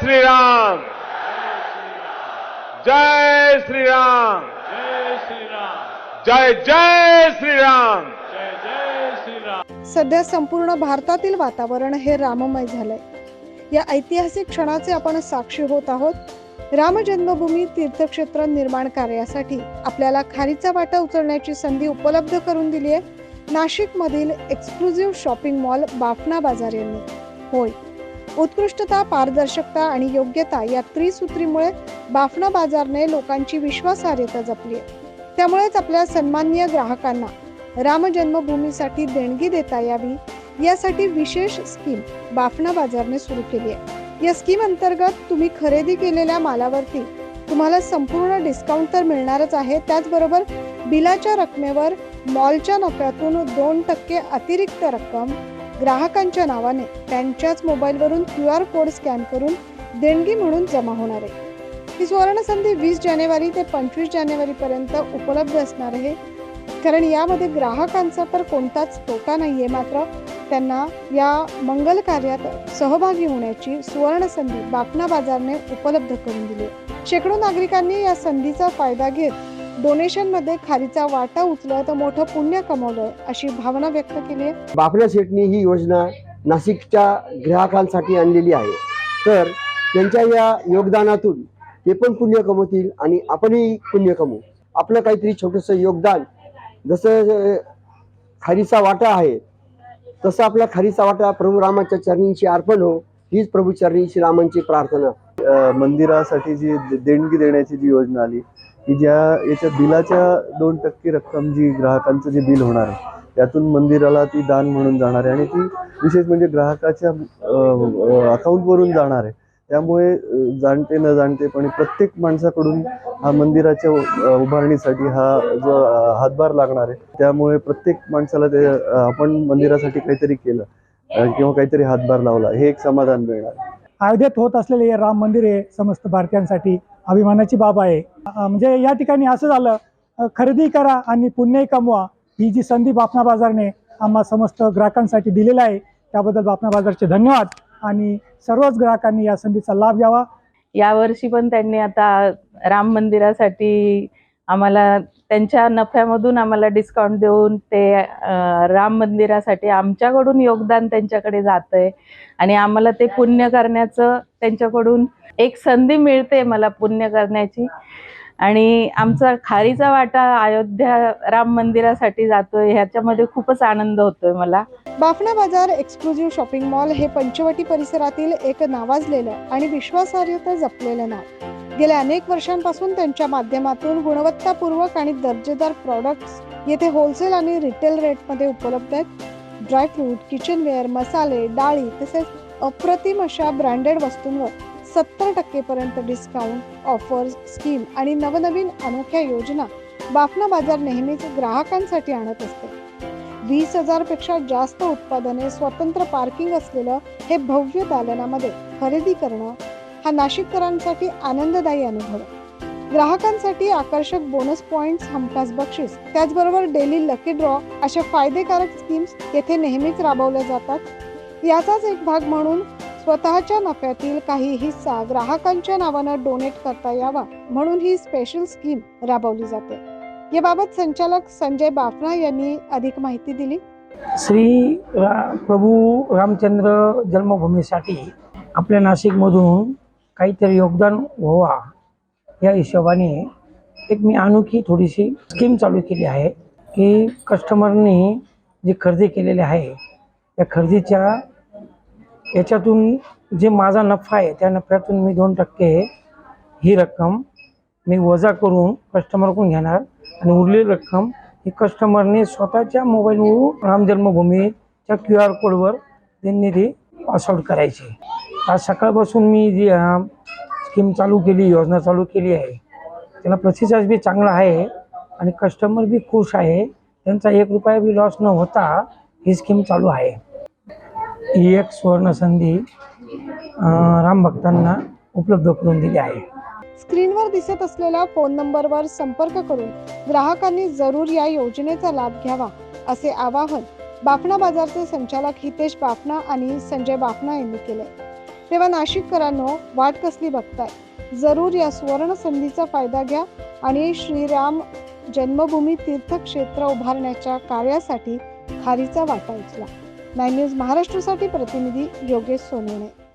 श्री राम जय श्री राम जय श्री राम जय श्रीराम। सध्या संपूर्ण भारतातील वातावरण हे राममय झालंय. या ऐतिहासिक क्षणाचे आपण साक्षी होत आहोत. राम जन्मभूमी तीर्थक्षेत्र निर्माण कार्यासाठी आपल्याला खारीचा वाटा उचलण्याची संधी उपलब्ध करून दिली आहे नाशिकमधील एक्सक्लुझिव्ह शॉपिंग मॉल बाफना बाजार यांनी. होय उत्कृष्टता पारदर्शकता आणि योग्यता या त्रिसूत्रीमुळे बाफना बाजारने लोकांची विश्वासार्हता जपली आहे. त्यामुळेच आपल्या सन्माननीय ग्राहकांना राम जन्मभूमीसाठी देणगी देता यावी यासाठी विशेष स्कीम बाफना बाजारने सुरू केली आहे. या स्कीम अंतर्गत तुम्ही खरेदी केलेल्या मालावरती तुम्हाला संपूर्ण डिस्काउंट तर मिळणारच आहे. त्याचबरोबर बिलाच्या रकमेवर मॉलच्या नफ्यातून दोन टक्के अतिरिक्त रक्कम ग्राहकांच्या नावाने त्यांच्याच मोबाईलवरून क्यू आर कोड स्कॅन करून देणगी म्हणून जमा होणार आहे. ही सुवर्ण संधी वीस जानेवारी ते पंचवीस जानेवारीपर्यंत उपलब्ध असणार आहे. कारण यामध्ये ग्राहकांचा तर कोणताच तोटा नाहीये मात्र त्यांना या मंगल कार्यात सहभागी होण्याची सुवर्ण संधी बापना बाजारने उपलब्ध करून दिली. शेकडो नागरिकांनी या संधीचा फायदा घेत डोनेशनमध्ये खारीचा वाटा उचलत मोठं पुण्य कमवलंय अशी भावना व्यक्त केली आहे. बापना शेटनी ही योजना नाशिकच्या ग्राहकांसाठी आणलेली आहे. तर त्यांच्या या योगदानातून ते पण पुण्य कमवतील आणि आपणही पुण्य कमवू. आपलं काहीतरी छोटंसं योगदान जसं खारीचा वाटा आहे तसं आपला खारीचा वाटा प्रभू रामाच्या चरणींची अर्पण हो हीच प्रभू चरणी रामांची प्रार्थना. मंदिरासाठी जी देणगी देण्याची जी योजना आली की ज्या याच्या बिलाच्या दोन टक्के रक्कम जी ग्राहकांचं जे बिल होणार आहे त्यातून मंदिराला ती दान म्हणून जाणार आहे आणि ती विशेष म्हणजे ग्राहकाच्या अकाउंटवरून जाणार आहे त्यामुळे जाणते न जाणते पण प्रत्येक माणसाकडून हा मंदिराच्या उभारणीसाठी हा जो हातभार लागणार आहे त्यामुळे प्रत्येक माणसाला ते आपण मंदिरासाठी काहीतरी केलं किंवा काहीतरी हातभार लावला हे एक समाधान मिळणार आहे. अयोध्येत होत असलेले हे राम मंदिर हे समस्त भारतीयांसाठी. अभिमानाची बाब आहे. म्हणजे या ठिकाणी असं झालं खरेदी करा आणि पुण्यही कमवा. ही जी संधी बापना बाजारने आम्हा समस्त ग्राहकांसाठी दिलेला आहे त्याबद्दल बापना बाजारचे धन्यवाद. आणि सर्वच ग्राहकांनी या संधीचा लाभ घ्यावा. यावर्षी पण त्यांनी आता राम मंदिरासाठी आम्हाला त्यांच्या नफ्यामधून आम्हाला डिस्काउंट देऊन ते राम मंदिरासाठी आमच्याकडून योगदान त्यांच्याकडे जातंय. आणि आम्हाला ते पुण्य करण्याचं त्यांच्याकडून एक संधी मिळते मला पुण्य करण्याची. आणि आमचा खारीचा वाटा अयोध्या राम मंदिरासाठी जातोय ह्याच्यामध्ये खूपच आनंद होतोय मला. बाफना बाजार एक्सक्लुझिव्ह शॉपिंग मॉल हे पंचवटी परिसरातील एक नावाजलेलं आणि विश्वासार्हता जपलेलं नाव. गेल्या अनेक वर्षांपासून त्यांच्या माध्यमातून गुणवत्तापूर्वक आणि दर्जेदार प्रॉडक्ट्स येथे होलसेल आणि रिटेल रेटमध्ये उपलब्ध आहेत. ड्रायफ्रूट किचनवेअर मसाले डाळी तसेच अप्रतिम अशा ब्रँडेड वस्तूंवर सत्तर टक्केपर्यंत डिस्काउंट ऑफर्स स्कीम आणि नवनवीन अनोख्या योजना बाफना बाजार नेहमीच ग्राहकांसाठी आणत असते. वीस हजारपेक्षा जास्त उत्पादने स्वतंत्र पार्किंग असलेलं हे भव्य दालनामध्ये खरेदी करणं हा नाशिककरांसाठी आनंददायी अनुभव. ग्राहकांसाठी आकर्षक बोनस पॉइंट्स हमखास बक्षीस. त्याचबरोबर डेली लकी ड्रॉ अशा फायदेकारक स्कीम्स येथे नेहमीच राबवल्या जातात. याचाच एक भाग म्हणून स्वतःच्या नफ्यातील काही हिस्सा ग्राहकांच्या नावानं डोनेट करता यावा म्हणून ही स्पेशल स्कीम राबवली जाते. याबाबत संचालक संजय बाफना यांनी अधिक माहिती दिली. श्री रा प्रभू रामचंद्र जन्मभूमीसाठी आपल्या नाशिकमधून काहीतरी योगदान व्हावा या हिशोबाने एक मी अनोखी थोडीशी स्कीम चालू केली आहे की कस्टमरनी जी खरेदी केलेली आहे त्या खरेदीच्या याच्यातून जे माझा नफा आहे त्या नफ्यातून मी दोन टक्के ही रक्कम मी वजा करून कस्टमरकडून घेणार आणि उरलेली रक्कम ही कस्टमरने स्वतःच्या मोबाईलवरून राम जन्मभूमीच्या क्यू आर कोडवर त्यांनी ती पासआउट करायची. आज सकाळपासून मी जी स्कीम चालू केली योजना चालू केली आहे त्याला प्रतिसाद बी चांगला आहे आणि कस्टमर बी खुश आहे. त्यांचा एक रुपया बी लॉस न होता ही स्कीम चालू आहे. ही एक सुवर्ण संधी राम रामभक्तांना उपलब्ध करून दिली आहे. स्क्रीनवर दिसत असलेल्या फोन नंबरवर संपर्क करून ग्राहकांनी जरूर या योजनेचा लाभ घ्यावा असे आवाहन बाफना बाजारचे संचालक हितेश बाफना आणि संजय बाफना यांनी केले. तेव्हा नाशिककरांनो वाट कसली बघताय? जरूर या सुवर्ण संधीचा फायदा घ्या आणि श्रीराम जन्मभूमी तीर्थक्षेत्र उभारण्याच्या कार्यासाठी खारीचा वाटा उचला. नाईन न्यूज महाराष्ट्रासाठी प्रतिनिधी योगेश सोनवणे.